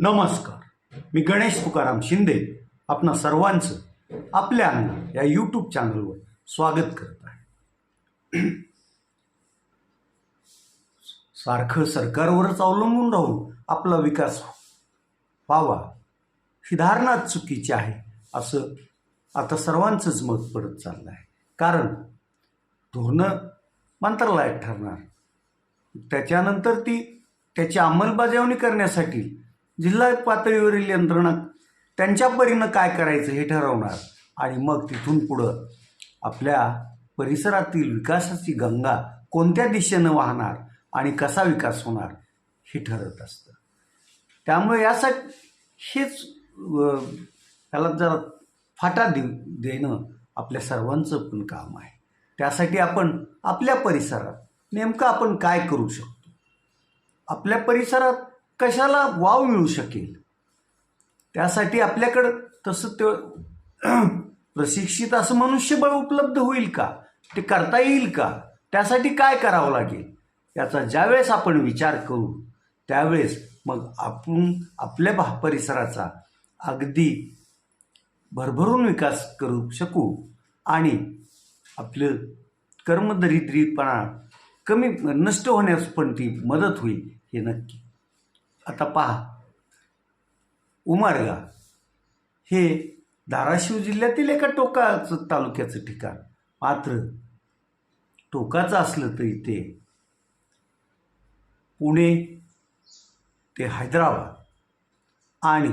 नमस्कार. मी गणेश तुकाराम शिंदे आपणा सर्वांचं आपल्या अन्न या यूट्यूब चॅनलवर स्वागत करत आहे. सारखं सरकारवरच अवलंबून राहून आपला विकास व्हावा ही धारणाच चुकीची आहे असं आता सर्वांचंच मत पडत चाललं आहे. कारण धोरणं मंत्रालयात ठरणार. त्याच्यानंतर ती त्याची अंमलबजावणी करण्यासाठी जिल्हा पातळीवरील यंत्रणा त्यांच्या परीनं काय करायचं हे ठरवणार. आणि मग तिथून पुढं आपल्या परिसरातील विकासाची गंगा कोणत्या दिशेनं वाहणार आणि कसा विकास होणार हे ठरत असतं. त्यामुळे यासाठी हेच त्याला जरा फाटा दे देणं आपल्या सर्वांचं पण काम आहे. त्यासाठी आपण आपल्या परिसरात नेमकं आपण काय करू शकतो? आपल्या परिसरात कशाला वाव मिळू शकेल? त्यासाठी आपल्याकडं तसं ते प्रशिक्षित असं मनुष्यबळ उपलब्ध होईल का? ते करता येईल का? त्यासाठी काय करावं लागेल? याचा ज्यावेळेस आपण विचार करू त्यावेळेस मग आपण आपल्या भा परिसराचा अगदी भरभरून विकास करू शकू आणि आपलं कर्मदरिद्रीपणा कमी नष्ट होण्यास पण ती मदत होईल हे नक्की. आता पहा. उमरगा हे धाराशिव जिल्ह्यातील एका टोकाचं तालुक्याचं ठिकाण. मात्र टोकाचं असलं तरी ते पुणे ते हैदराबाद आणि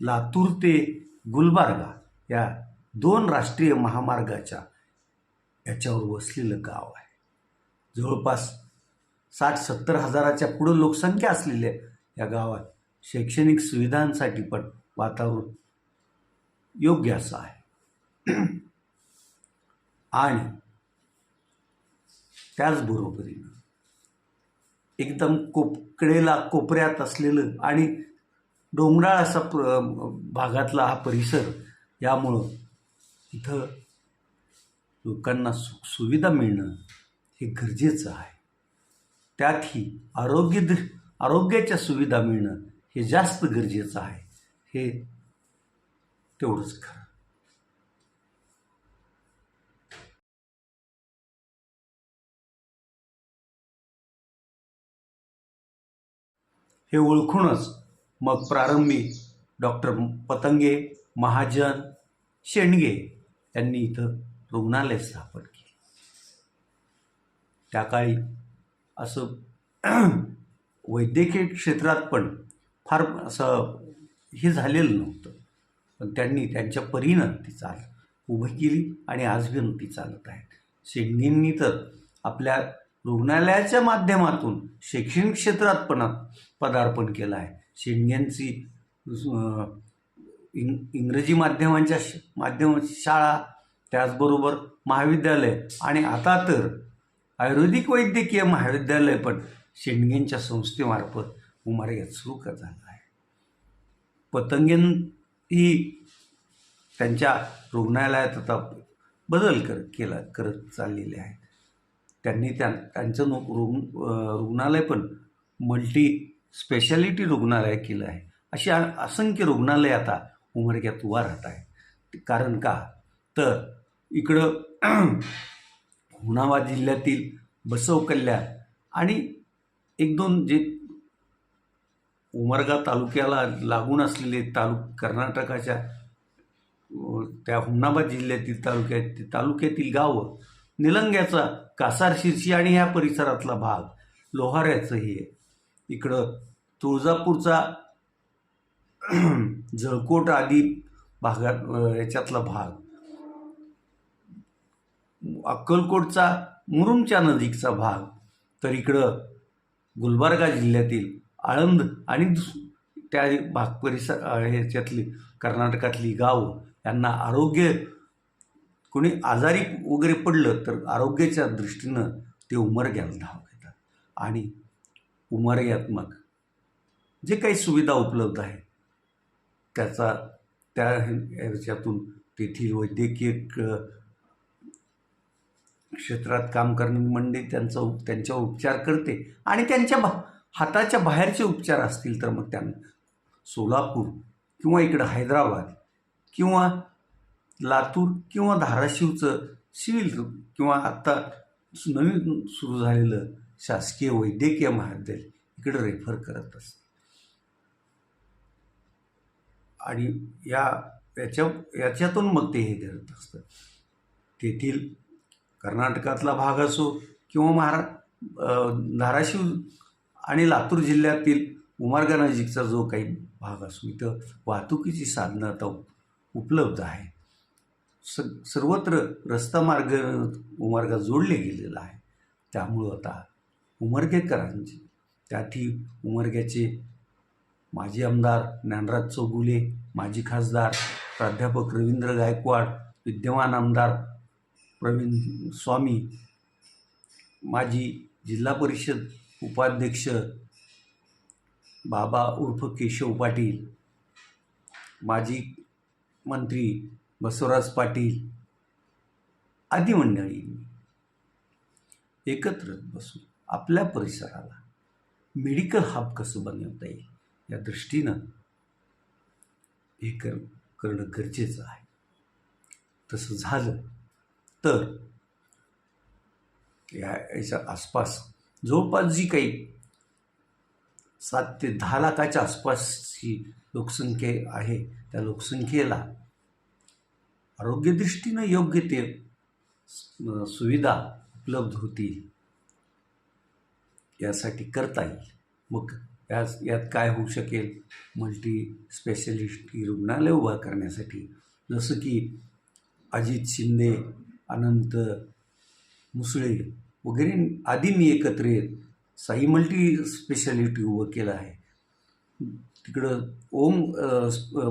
लातूर ते गुलबर्गा या दोन राष्ट्रीय महामार्गाच्या याच्यावर वसलेलं गाव आहे. जवळपास साठ सत्तर हजाराच्या पुढं लोकसंख्या असलेल्या या गावात शैक्षणिक सुविधांसाठी पण वातावरण योग्य असं आहे. आणि त्याचबरोबरीनं एकदम कोकडेला कोपऱ्यात असलेलं आणि डोंगराळ असा प्र भागातला हा परिसर यामुळं इथं लोकांना सुख सुविधा मिळणं हे गरजेचं आहे. त्यातही आरोग्य आरोग्याच्या सुविधा मिळणं हे जास्त गरजेचं आहे. हे तेवढंच खरं. हे ओळखूनच मग प्रारंभी डॉक्टर पतंगे महाजन शेंडगे यांनी इथं रुग्णालय स्थापन केले. त्या काळी असं वैद्यकीय क्षेत्रात पण फार असं हे झालेलं नव्हतं. पण त्यांनी त्यांच्या परीनं ती चाल उभी केली आणि आजही ती चालत आहेत. शेंडगेंनी तर आपल्या रुग्णालयाच्या माध्यमातून शैक्षणिक क्षेत्रात पण पदार्पण केलं आहे. शेंडग्यांची इंग इंग्रजी माध्यमांच्या श माध्यम शाळा त्याचबरोबर महाविद्यालय आणि आता तर आयुर्वेदिक वैद्यकीय महाविद्यालय पण शेंडगेंच्या संस्थेमार्फत उमारग्यात सुरू करण्यात झालं आहे. पतंगेन ही त्यांच्या रुग्णालयात आता बदल कर केला करत चाललेले आहेत. त्यांनी त्या त्यांचं नु रुग्ण रुग्णालय पण मल्टी स्पेशालिटी रुग्णालय केलं आहे. अशी असंख्य रुग्णालय आता उमरग्यात उभा राहत आहे कारण का? तर इकडं हुनाबाद जिल्ह्यातील बसव कल्याण आणि एक दोन जे उमरगा तालुक्याला लागून असलेले तालुक कर्नाटकाच्या त्या हुमनाबाद जिल्ह्यातील तालुक्यात तालुक्यातील गावं निलंग्याचा कासार शिरशी आणि ह्या परिसरातला भाग लोहाऱ्याचं हे. इकडं तुळजापूरचा जळकोट आदी भागात याच्यातला भाग. अक्कलकोटचा मुरुमच्या नजीकचा भाग तर इकडं गुलबर्गा जिल्ह्यातील आळंद आणि दुस- त्या भाग परिसर ह्याच्यातली कर्नाटकातली गावं यांना आरोग्य कोणी आजारी वगैरे पडलं तर आरोग्याच्या दृष्टीनं ते उमरग्याला धाव घेतात. आणि उमरग्यात्मक जे काही सुविधा उपलब्ध आहे त्याचा त्या ह्याच्यातून तेथील वैद्यकीय क्षेत्रात काम करणारी मंडळी त्यांचा उप त्यांच्यावर उपचार करते आणि त्यांच्या भा हाताच्या बाहेरचे उपचार असतील तर मग त्यांना सोलापूर किंवा इकडं हैदराबाद किंवा लातूर किंवा धाराशिवचं सिव्हिल किंवा आत्ता नवीन सुरू झालेलं शासकीय वैद्यकीय महाविद्यालय इकडं रेफर करत असतं. आणि या याच्या याच्यातून मग ते हे करत असतं तेथील कर्नाटकातला भाग असो किंवा महारा धाराशिव आणि लातूर जिल्ह्यातील उमरगा जो काही भाग असो इथं वाहतुकीची साधनं आता उपलब्ध आहे. स सर्वत्र रस्ता मार्ग उमरगा जोडले गेलेला आहे. त्यामुळं आता उमरगेकरांची त्याठी उमरग्याचे माजी आमदार ज्ञानराज चौगुले माजी खासदार प्राध्यापक रवींद्र गायकवाड विद्यमान आमदार प्रवीण स्वामी माजी जिल्हा परिषद उपाध्यक्ष बाबा उर्फ केशव पाटील माजी मंत्री बसवराज पाटील आदी मंडळी एकत्र बसून आपल्या परिसराला मेडिकल हब कसं बनवता येईल या दृष्टीनं हे कर करणं गरजेचं आहे. तसं झालं तर या याच्या आसपास जवळपास जी काही सात ते दहा लाखाच्या आसपासची लोकसंख्या आहे त्या लोकसंख्येला आरोग्यदृष्टीनं योग्य ते सुविधा उपलब्ध होतील यासाठी करता येईल. मग याच यात काय होऊ शकेल? मल्टी स्पेशलिस्ट रुग्णालय उभा करण्यासाठी जसं की अजित शिंदे अनंत मुसळे वगैरे आदींनी एकत्र येत. साई मल्टी स्पेशालिटी उभं केलं आहे. तिकडं ओम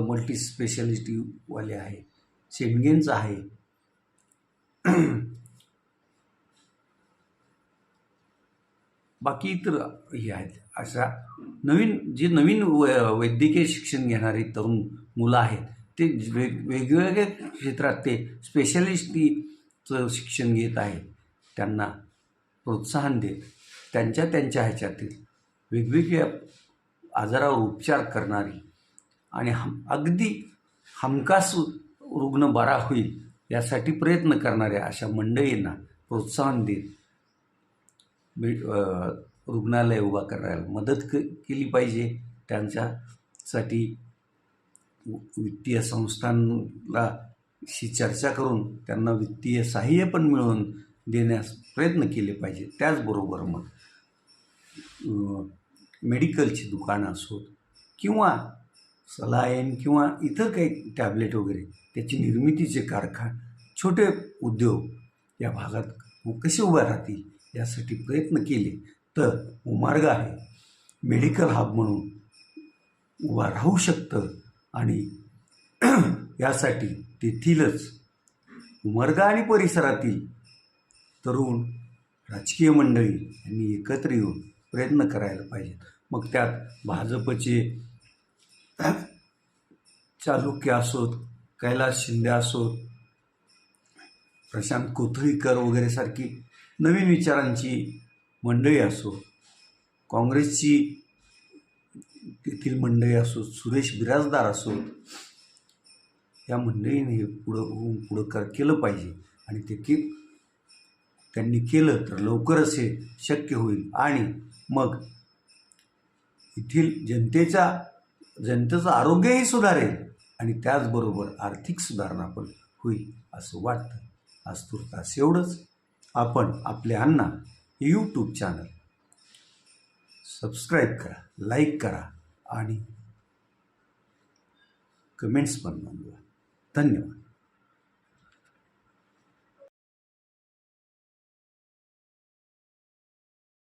मल्टी स्पेशालिटीवाले आहे. शेंडगेंचं आहे. बाकी इतर हे आहेत. अशा नवीन जे नवीन वै वैद्यकीय शिक्षण घेणारे तरुण मुलं आहेत ते वेग वेगवेगळ्या क्षेत्रात ते चं शिक्षण घेत आहेत. त्यांना प्रोत्साहन देत त्यांच्या त्यांच्या ह्याच्यातील वेगवेगळ्या आजारावर उपचार करणारी आणि हम अगदी हमखास रुग्ण बरा होईल यासाठी प्रयत्न करणाऱ्या अशा मंडळींना प्रोत्साहन देत रुग्णालय उभा करायला मदत क केली पाहिजे. त्यांच्यासाठी वित्तीय संस्थांना शी चर्चा करून त्यांना वित्तीय सहाय्य पण मिळवून देण्यास प्रयत्न केले पाहिजे. त्याचबरोबर मग मेडिकलची दुकानं असोत किंवा सलायन किंवा इतर काही टॅबलेट वगैरे त्याची निर्मितीचे कारखान छोटे उद्योग या भागात कसे उभे राहतील यासाठी प्रयत्न केले. तर उमार्ग आहे. मेडिकल हब म्हणून उभा राहू शकतं आणि यासाठी तेथीलच उमरगा आणि परिसरातील तरुण राजकीय मंडळी यांनी एकत्र येऊन प्रयत्न करायला पाहिजेत. मग त्यात भाजपचे चालुक्य असोत कैलास शिंदे असोत प्रशांत कोथळीकर वगैरे सारखी नवीन विचारांची मंडळी असो काँग्रेसची तेथील मंडळी असो सुरेश बिराजदार असो या मंडळीने हे पुढं होऊन पुढं कर केलं पाहिजे. आणि ते के त्यांनी केलं तर लवकरच हे शक्य होईल. आणि मग येथील जनतेचा जनतेचं आरोग्यही सुधारेल आणि त्याचबरोबर आर्थिक सुधारणा पण होईल असं वाटतं. आज तुर्तास एवढंच. आपण आपल्या अण्णा यूट्यूब चॅनल सबस्क्राईब करा लाईक करा आणि कमेंट्स पण नोंदवा धन्यवाद